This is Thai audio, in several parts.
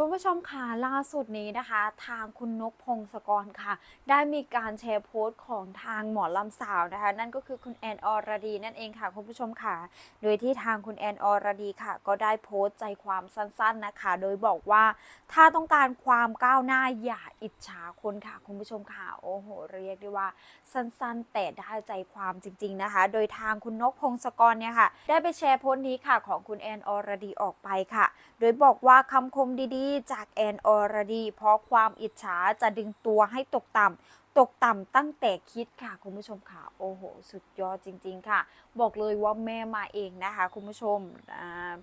คุณผู้ชมค่ะล่าสุดนี้นะคะ ทางคุณนกพงศกรค่ะ ได้มีการแชร์โพสต์ของทางหมอลำสาวนะคะ นั่นก็คือคุณแอนอรดีนั่นเองค่ะคุณผู้ชมค่ะ โดยที่ทางคุณแอนอรดีค่ะ ก็ได้โพสต์ใจความสั้นๆนะคะ โดยบอกว่าถ้าต้องการความก้าวหน้าอย่าอิจฉาคนค่ะ คุณผู้ชมค่ะโอ้โหเรียกได้ว่าสั้นๆ แต่ได้ใจความจริง ๆนะคะ โดยทางคุณนกพงศกรเนี่ยค่ะ ได้ไปแชร์โพสต์นี้ค่ะของคุณแอนอรดีออกไปค่ะ โดยบอกว่าคำคมดีๆจากแอนอรดี เพราะความอิจฉาจะดึงตัวให้ตกต่ำ ตกต่ำตั้งแต่คิดค่ะ คุณผู้ชมค่ะ โอ้โห สุดยอดจริง ๆ ค่ะ บอกเลยว่าแม่มาเองนะคะ คุณผู้ชม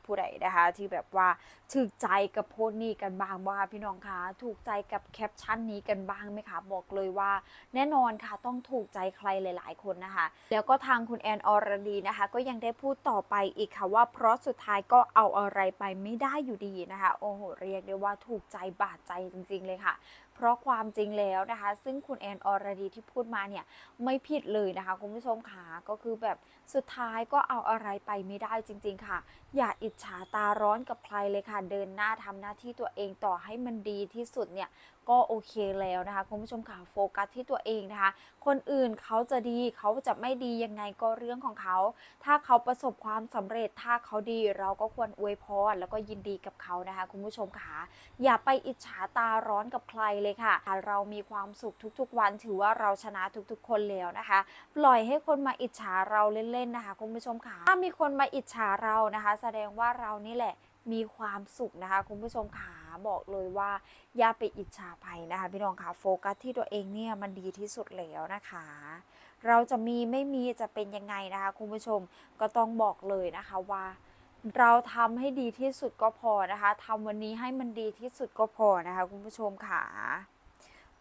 ผู้ใดนะคะ ที่แบบว่าถูกใจกับโพสต์นี้กันบ้างบ่คะพี่น้องคะถูกใจกับแคปชั่นนี้กันบ้างไหมคะ บอกเลยว่า แน่นอนค่ะต้องถูกใจใครหลาย ๆ คนนะคะ แล้วก็ทางคุณแอนอรดีนะคะ ก็ยังได้พูดต่อไปอีกค่ะว่า เพราะสุดท้ายก็เอาอะไรไปไม่ได้อยู่ดีนะคะ โอ้โห เรียกได้ว่าถูกใจบาดใจจริง ๆ เลยค่ะ เพราะความจริงแล้วนะคะ ซึ่งคุณแอนอรดีที่พูดมาเนี่ยไม่ผิดเลยนะคะคุณผู้ชมค่ะก็คือแบบสุดท้ายก็เอาอะไรไปไม่ได้จริง ๆ ค่ะ อย่าอิจฉาตาร้อนกับใครเลยค่ะ เดินหน้าทำหน้าที่ตัวเองต่อให้มันดีที่สุดเนี่ย ก็โอเคแล้วนะคะคุณผู้ชมค่ะโฟกัสที่ตัวเองนะคะ คนอื่นเขาจะดีเขาจะไม่ดียังไงก็เรื่องของเขา ถ้าเขาประสบความสำเร็จถ้าเขาดีเราก็ควรอวยพรแล้วก็ยินดีกับเขานะคะ คุณผู้ชมค่ะอย่าไปอิจฉาตาร้อนกับใครเลยค่ะ เรามีความสุขทุกๆวันถือว่าเราชนะทุกๆ คนแล้วนะคะ ปล่อยให้คนมาอิจฉาเราเล่นๆนะคะ คุณผู้ชมค่ะถ้ามีคนมาอิจฉาเรานะคะ แสดงว่าเรานี่แหละมีความสุขนะคะ คุณผู้ชมค่ะ บอกเลยว่าอย่าไปอิจฉาใครนะคะพี่น้องค่ะโฟกัสที่ตัวเองเนี่ยมันดีที่สุดแล้วนะคะ เราจะมีไม่มีจะเป็นยังไงนะคะคุณผู้ชมก็ต้องบอกเลยนะคะว่าเราทำให้ดีที่สุดก็พอนะคะทำวันนี้ให้มันดีที่สุดก็พอนะคะ คุณผู้ชมค่ะ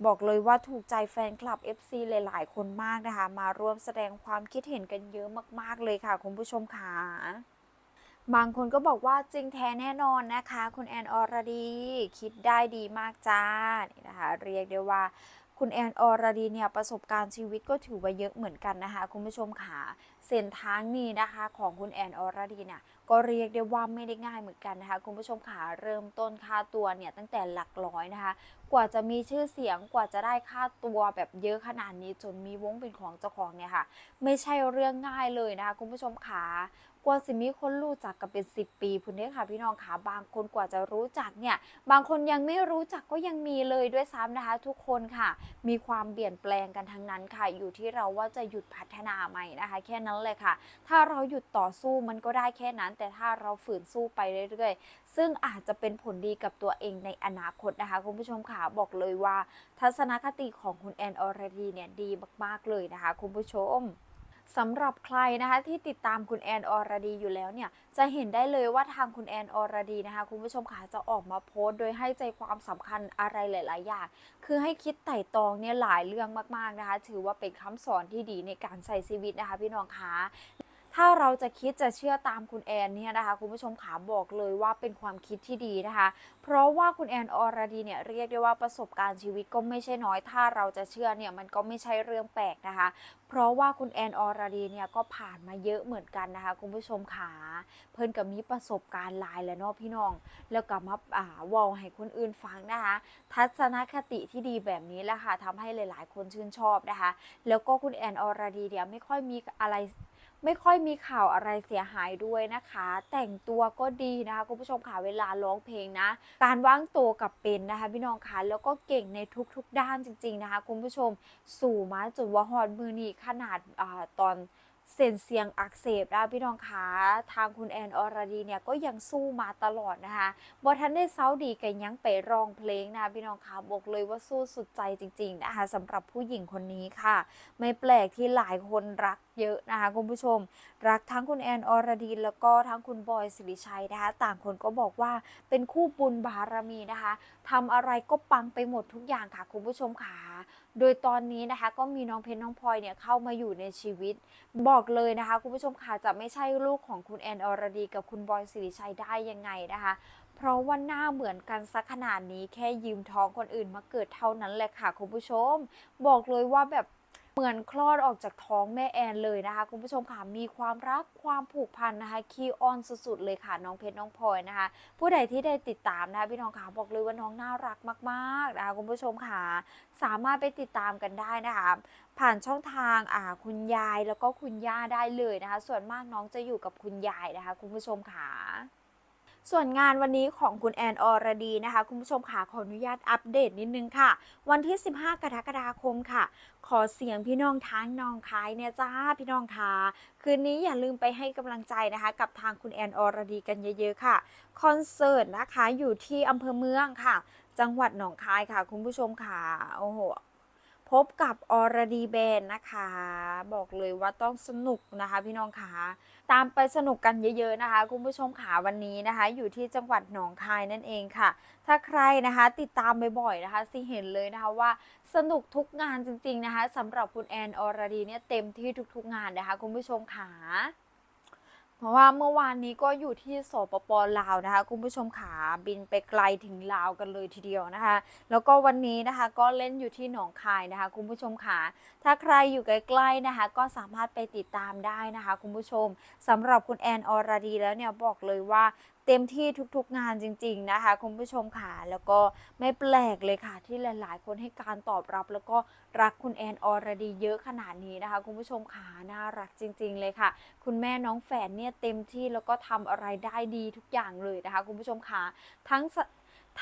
บอกเลยว่าถูกใจแฟนคลับ FC หลาย ๆ คนมากนะคะ มาร่วมแสดงความคิดเห็นกันเยอะมาก ๆ เลยค่ะ คุณผู้ชมค่ะ บางคนก็บอกว่าจริงแท้แน่นอนนะคะ คุณแอนอรดีคิดได้ดีมากจ้านี่นะคะเรียกได้ว่าคุณแอนอรดีเนี่ยประสบการณ์ชีวิตก็ถือว่าเยอะเหมือนกันนะคะ คุณผู้ชมค่ะเส้นทางนี้นะคะ ของคุณแอนอรดีเนี่ยก็เรียกได้ว่าไม่ได้ง่ายเหมือนกันนะคะ คุณผู้ชมค่ะเริ่มต้นค่าตัวเนี่ยตั้งแต่หลักร้อยนะคะ กว่าจะมีชื่อเสียงกว่าจะได้ค่าตัวแบบเยอะขนาดนี้จนมีวงเป็นของเจ้าของเนี่ยค่ะ ไม่ใช่เรื่องง่ายเลยนะคะ คุณผู้ชมค่ะ กว่าสิมีคนรู้จักกันเป็น10 ปีพุ่นเด้อค่ะพี่น้องค่ะบางคนกว่าจะรู้จักเนี่ยบางคนยังไม่รู้จักก็ยังมีเลยด้วยซ้ำนะคะ ทุกคนค่ะ มีความเปลี่ยนแปลงกันทั้งนั้นค่ะ อยู่ที่เราว่าจะหยุดพัฒนาใหมนะคะ แค่นั้นเลยค่ะ ถ้าเราหยุดต่อสู้มันก็ได้แค่นั้น แต่ถ้าเราฝืนสู้ไปเรื่อยๆ ซึ่งอาจจะเป็นผลดีกับตัวเองในอนาคตนะคะคุณผู้ชมค่ะบอกเลยว่า ทัศนคติของคุณแอนอรดีเนี่ยดีมากๆเลยนะคะคุณผู้ชม สำหรับใครนะคะที่ติดตามคุณแอนอรดีอยู่แล้วเนี่ยจะเห็นได้เลยว่าทางคุณแอนอรดีนะคะคุณผู้ชมค่ะจะออกมาโพสต์โดยให้ใจความสำคัญอะไรหลาย ๆ อย่าง คือให้คิดไต่ตองเนี่ยหลายเรื่องมาก ๆ นะคะ ถือว่าเป็นคำสอนที่ดีในการใส่ชีวิตนะคะพี่น้องคะ ถ้าเราจะคิดจะเชื่อตามคุณแอนเนี่ยนะคะคุณผู้ชมขาบอกเลยว่าเป็นความคิดที่ดีนะคะ เพราะว่าคุณแอนอรดีเนี่ยเรียกได้ว่าประสบการณ์ชีวิตก็ไม่ใช่น้อย ถ้าเราจะเชื่อเนี่ยมันก็ไม่ใช่เรื่องแปลกนะคะ เพราะว่าคุณแอนอรดีเนี่ยก็ผ่านมาเยอะเหมือนกันนะคะ คุณผู้ชมขาเพิ่นกับมีประสบการณ์หลายแล้วเนาะพี่น้อง แล้วก็มาอ่าวอลให้คนอื่นฟังนะคะ ทัศนคติที่ดีแบบนี้แหละค่ะทำให้หลาย ๆ คนชื่นชอบนะคะ แล้วก็คุณแอนอรดีเนี่ยไม่ค่อยมีอะไร ไม่ค่อยมีข่าวอะไรเสียหายด้วยนะคะ แต่งตัวก็ดีนะคะคุณผู้ชมค่ะเวลาร้องเพลงนะ การว่างตัวกับเป็นนะคะพี่น้องคะแล้วก็เก่งในทุกๆด้านจริง ๆนะคะ คุณผู้ชมสู่มาจนว่าฮอดมือนีขนาดอตอน เส้นเสียงอักเสบนะพี่น้องคะทางคุณแอนอรดีเนี่ยก็ยังสู้มาตลอดนะคะบอทันได้เซาดีกันยังไปร้องเพลงนะพี่น้องคะบอกเลยว่าสู้สุดใจจริงๆนะคะสำหรับผู้หญิงคนนี้ค่ะ ไม่แปลกที่หลายคนรักเยอะนะคะคุณผู้ชม รักทั้งคุณแอนอรดีแล้วก็ทั้งคุณบอยสิริชัยนะคะต่างคนก็บอกว่าเป็นคู่บุญบารมีนะคะทำอะไรก็ปังไปหมดทุกอย่างค่ะคุณผู้ชมค่ะ โดยตอนนี้นะคะก็มีน้องเพชรน้องพลอยเนี่ยเข้ามาอยู่ในชีวิต บอกเลยนะคะคุณผู้ชมค่ะจะไม่ใช่ลูกของคุณแอนอรดีกับคุณบอยสิริชัยได้ยังไงนะคะเพราะว่าหน้าเหมือนกันซะขนาดนี้แค่ยืมท้องคนอื่นมาเกิดเท่านั้นแหละค่ะคุณผู้ชม บอกเลยว่าแบบ เหมือนคลอดออกจากท้องแม่แอนเลยนะคะ คุณผู้ชมค่ะมีความรักความผูกพันนะคะคีออนสุดๆเลยค่ะน้องเพชรน้องพลอยนะคะ ผู้ใดที่ได้ติดตามนะคะพี่น้องขาบอกเลยว่าน้องน่ารักมากๆนะคะคุณผู้ชมค่ะสามารถไปติดตามกันได้นะคะผ่านช่องทางอ่าคุณยายแล้วก็คุณย่าได้เลยนะคะ ส่วนมากน้องจะอยู่กับคุณยายนะคะ คุณผู้ชมค่ะ ส่วนงานวันนี้ของคุณแอนอรดีนะคะ คุณผู้ชมค่ะขออนุญาตอัปเดตนิดนึงค่ะ วันที่ 15 กรกฎาคมค่ะ ขอเสียงพี่น้องทั้งน้องคายเนี่ยจ้าพี่น้องค่ะคืนนี้อย่าลืมไปให้กำลังใจนะคะ กับทางคุณแอนอรดีกันเยอะๆค่ะคอนเสิร์ตนะคะอยู่ที่อำเภอเมืองค่ะ จังหวัดหนองคายค่ะ คุณผู้ชมค่ะโอ้โห พบกับอรดีแบนนะคะ บอกเลยว่าต้องสนุกนะคะพี่น้องค่ะตามไปสนุกกันเยอะ ๆนะคะ คุณผู้ชมขาวันนี้นะคะ อยู่ที่จังหวัดหนองคายนั่นเองค่ะ ถ้าใครนะคะติดตามบ่อยๆนะคะสิเห็นเลยนะคะว่าสนุกทุกงานจริงๆนะคะสำหรับคุณแอนอรดีเนี่ยเต็มที่ทุกๆงานนะคะ คุณผู้ชมขา เพราะว่าเมื่อวานนี้ก็อยู่ที่สปปลาวนะคะ คุณผู้ชมขาบินไปไกลถึงลาวกันเลยทีเดียวนะคะ แล้วก็วันนี้นะคะก็เล่นอยู่ที่หนองคายนะคะ คุณผู้ชมขาถ้าใครอยู่ใกล้ๆนะคะ ก็สามารถไปติดตามได้นะคะ คุณผู้ชมสำหรับคุณแอนอรดีแล้วเนี่ยบอกเลยว่าเต็มที่ทุกๆงานจริง ๆนะคะ คุณผู้ชมค่ะแล้วก็ไม่แปลกเลยค่ะที่หลายๆ คนให้การตอบรับแล้วก็รักคุณแอนอรดีเยอะขนาดนี้นะคะ คุณผู้ชมค่ะน่ารักจริง ๆ เลยค่ะ คุณแม่น้องแฝดเนี่ยเต็มที่แล้วก็ทำอะไรได้ดีทุกอย่างเลยนะคะ คุณผู้ชมคะทั้ง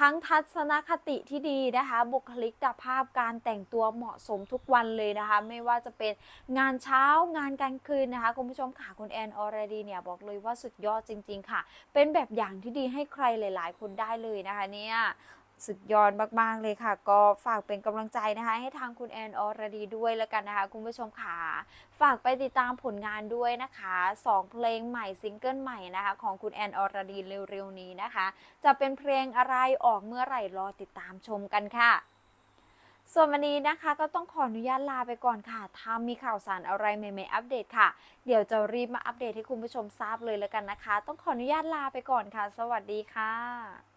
ทั้งทัศนคติที่ดีนะคะ บุคลิกภาพการแต่งตัวเหมาะสมทุกวันเลยนะคะ ไม่ว่าจะเป็นงานเช้างานกลางคืนนะคะ คุณผู้ชมค่ะคุณแอนอรดีเนี่ยบอกเลยว่าสุดยอดจริง ๆ ค่ะ เป็นแบบอย่างที่ดีให้ใครหลาย ๆ คนได้เลยนะคะเนี่ย สุดยอดมากๆเลยค่ะ ก็ฝากเป็นกำลังใจนะคะ ให้ทางคุณแอนอรดีด้วยแล้วกันนะคะ คุณผู้ชมค่ะ ฝากไปติดตามผลงานด้วยนะคะสองเพลงใหม่ซิงเกิลใหม่นะคะ ของคุณแอนอรดีเร็วๆนี้นะคะ จะเป็นเพลงอะไรออกเมื่อไหร่รอติดตามชมกันค่ะส่วนวันนี้นะคะก็ต้องขออนุญาตลาไปก่อนค่ะ ถ้ามีข่าวสารอะไรใหม่ๆอัปเดตค่ะ เดี๋ยวจะรีบมาอัปเดตให้คุณผู้ชมทราบเลยแล้วกันนะคะ ต้องขออนุญาตลาไปก่อนค่ะ สวัสดีค่ะ